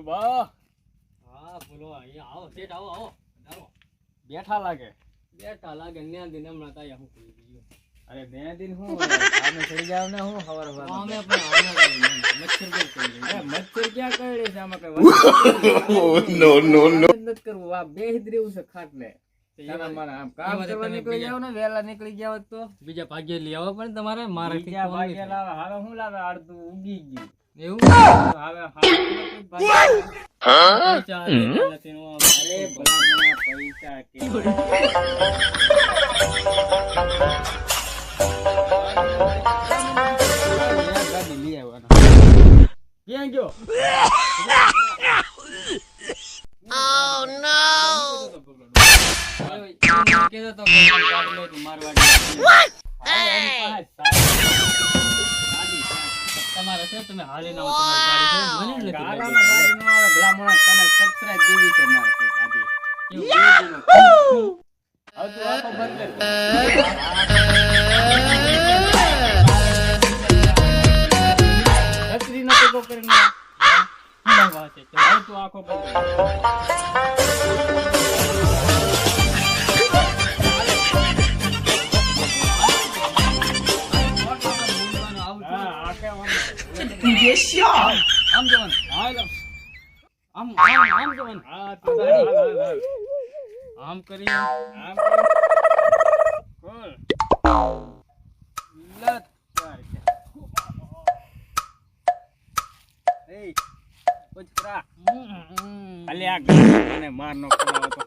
જીગુબા હા બોલો અહીંયા આવો. બેઠા લાગે. બેઠા લાગે ન્યા દિન હમણાં તાયા હું કરી દીધું અરે બે દિન હું આમે ચડી જાવ ને હું ખબર અમે પણ મચ્છર કરી અરે મચ્છર ક્યાં કરડે છે? આમાં કઈ no, no, no. નથી કરવું. આ બે રહેવું છે ખાટલે. મારા આમ કામ એમાં તો કરવા તમે નીકળી બીજા- જાવ ને વહેલા નીકળી ગયા હોત તો. બીજા ભાગ્ય લઈ આવો પણ તમારે મારે ભાગ્ય ભાગે લાવે. હારો હું લાવે? અડધું ઉગી ગયું. એવું? હવે હાથ ભાગે પૈસા નથી નો આવે. અરે ભલામણા પૈસા કે ગાડી ક્યાં ગયો? હવે એમને કીધું તો મારી છે તમે હાલી ના તમારી ગાડી છે મને નથી ગાડી નો આવે ભલામણા તને સબસ્ક્રાઇબ દેવી છે મારે કંઈક આજે એવું બે દિનો. હવે તું આખો બદલે છત્રી નો ટેકો કરીને વાત છે? તું આખો બદલે છું. હા આખે વાંધો. આમ જવાનું હાલ આમ આમ આમ જવાનું હા તું હાલ હાલ હાલ આમ કરી આમ કર. ખોલ. લત કર કે. એય, પુચકરા. અલે આ ગાડી મને માર નો ખવડાવો તો